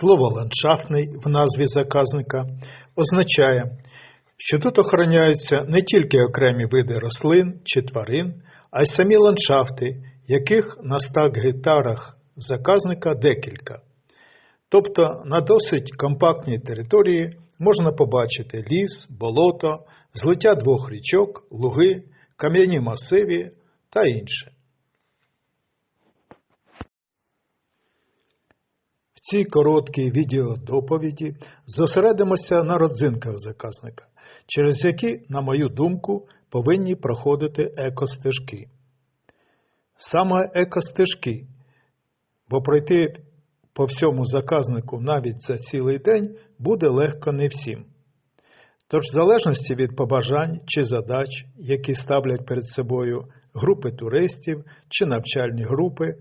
Слово ландшафтний в назві заказника означає, що тут охороняються не тільки окремі види рослин чи тварин, а й самі ландшафти, яких на 100 гектарах заказника декілька. Тобто на досить компактній території можна побачити ліс, болото, злиття двох річок, луги, кам'яні масиві та інше. Цій короткій відеодоповіді зосередимося на родзинках заказника, через які, на мою думку, повинні проходити екостежки. Саме екостежки, бо пройти по всьому заказнику навіть за цілий день буде легко не всім. Тож, в залежності від побажань чи задач, які ставлять перед собою групи туристів чи навчальні групи,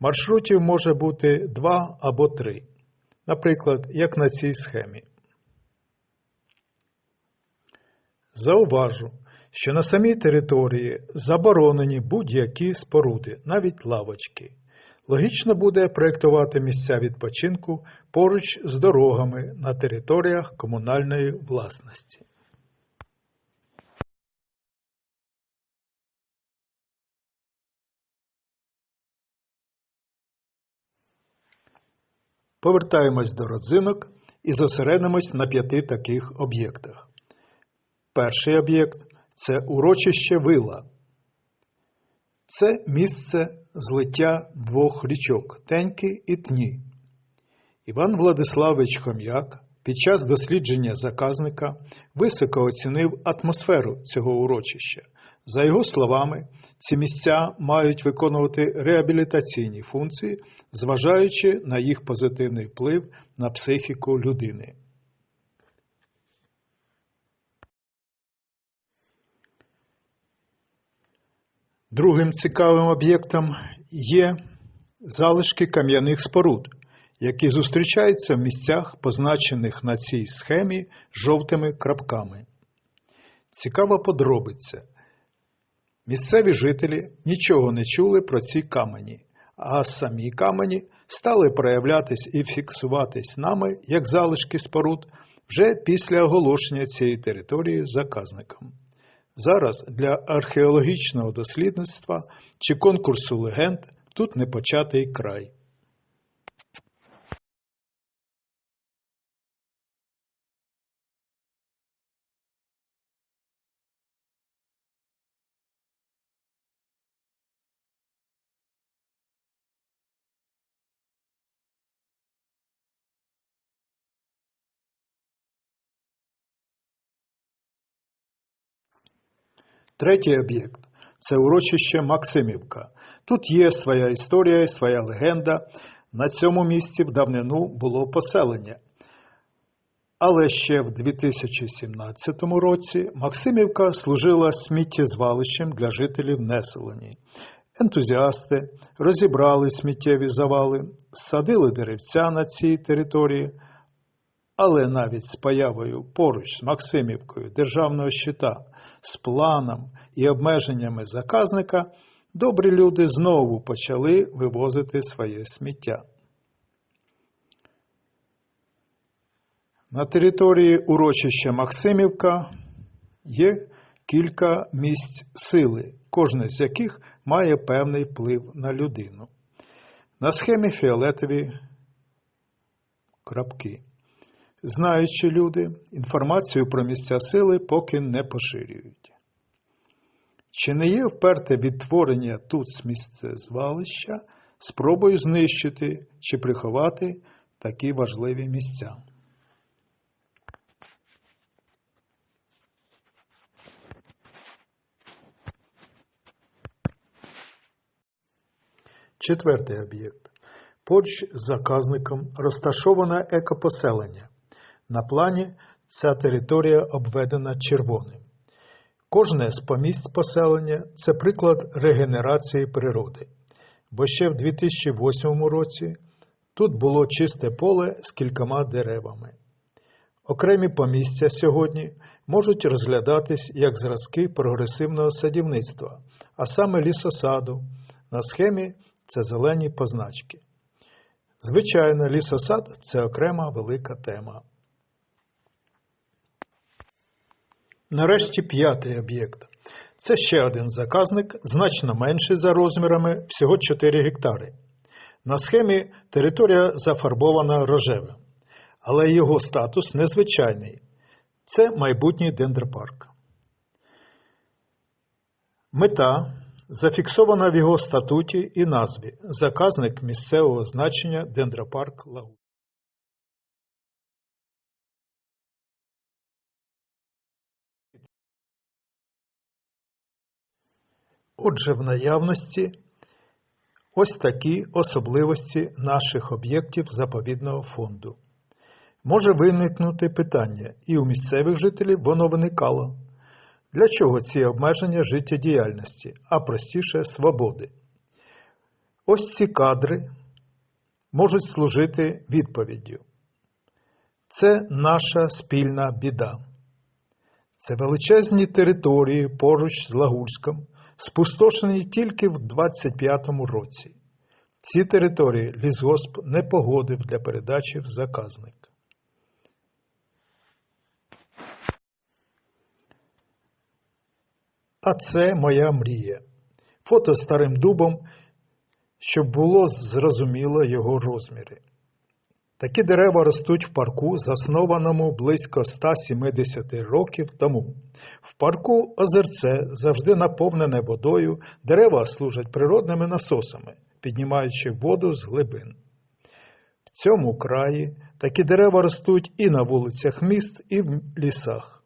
маршрутів може бути два або три, наприклад, як на цій схемі. Зауважу, що на самій території заборонені будь-які споруди, навіть лавочки. Логічно буде проєктувати місця відпочинку поруч з дорогами на територіях комунальної власності. Повертаємось до родзинок і зосередимось на п'яти таких об'єктах. Перший об'єкт це урочище Вила. Це місце злиття двох річок Теньки і Тні. Іван Владиславович Хом'як під час дослідження заказника високо оцінив атмосферу цього урочища. За його словами, ці місця мають виконувати реабілітаційні функції, зважаючи на їх позитивний вплив на психіку людини. Другим цікавим об'єктом є залишки кам'яних споруд, які зустрічаються в місцях, позначених на цій схемі жовтими крапками. Цікава подробиця. Місцеві жителі нічого не чули про ці камені, а самі камені стали проявлятись і фіксуватись нами як залишки споруд вже після оголошення цієї території заказником. Зараз для археологічного дослідництва чи конкурсу легенд тут непочатий край. Третій об'єкт це урочище Максимівка. Тут є своя історія і своя легенда. На цьому місці в давнину було поселення. Але ще в 2017 році Максимівка служила сміттєзвалищем для жителів Неселені. Ентузіасти розібрали сміттєві завали, садили деревця на цій території, але навіть з появою поруч з Максимівкою державного щита, з планом і обмеженнями заказника, добрі люди знову почали вивозити своє сміття. На території урочища Максимівка є кілька місць сили, кожне з яких має певний вплив на людину. На схемі фіолетові крапки. Знаючи люди, інформацію про місця сили поки не поширюють. Чи не є вперте відтворення тут сміттєзвалища спробою знищити чи приховати такі важливі місця? Четвертий об'єкт. Поруч з заказником розташоване екопоселення. На плані ця територія обведена червоним. Кожне з помісць поселення це приклад регенерації природи, бо ще в 2008 році тут було чисте поле з кількома деревами. Окремі помістя сьогодні можуть розглядатись як зразки прогресивного садівництва, а саме лісосаду. На схемі це зелені позначки. Звичайно, лісосад це окрема велика тема. Нарешті п'ятий об'єкт. Це ще один заказник, значно менший за розмірами, всього 4 гектари. На схемі територія зафарбована рожевим, але його статус незвичайний. Це майбутній дендропарк. Мета зафіксована в його статуті і назві заказник місцевого значення дендропарк Лагу. Отже, в наявності ось такі особливості наших об'єктів заповідного фонду. Може виникнути питання, і у місцевих жителів воно виникало. Для чого ці обмеження життєдіяльності, а простіше свободи? Ось ці кадри можуть служити відповіддю. Це наша спільна біда. Це величезні території поруч з Лагульськом, спустошені тільки в 25-му році. Ці території лісгосп не погодив для передачі в заказник. А це моя мрія. Фото старим дубом, щоб було зрозуміло його розміри. Такі дерева ростуть в парку, заснованому близько 170 років тому. В парку озерце завжди наповнене водою, дерева служать природними насосами, піднімаючи воду з глибин. В цьому краї такі дерева ростуть і на вулицях міст, і в лісах.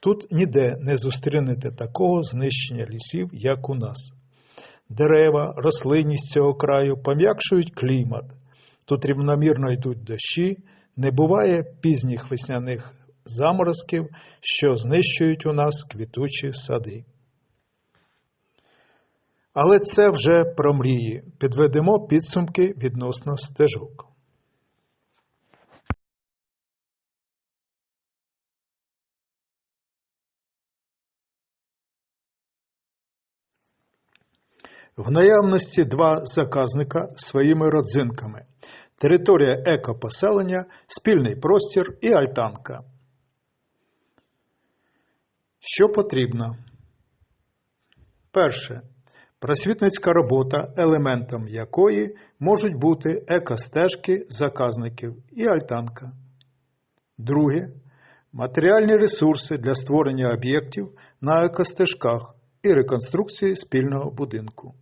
Тут ніде не зустрінете такого знищення лісів, як у нас. Дерева, рослинність цього краю пом'якшують клімат. Тут рівномірно йдуть дощі, не буває пізніх весняних заморозків, що знищують у нас квітучі сади. Але це вже про мрії. Підведемо підсумки відносно стежок. В наявності два заказника своїми родзинками. Територія екопоселення, спільний простір і альтанка. Що потрібно? Перше. Просвітницька робота, елементом якої можуть бути екостежки заказників і альтанка. Друге. Матеріальні ресурси для створення об'єктів на екостежках і реконструкції спільного будинку.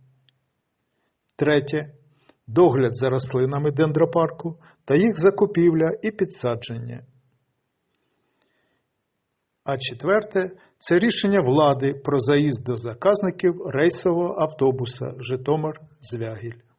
Третє. Догляд за рослинами дендропарку та їх закупівля і підсадження. А четверте це рішення влади про заїзд до заказників рейсового автобуса Житомир-Звягіль.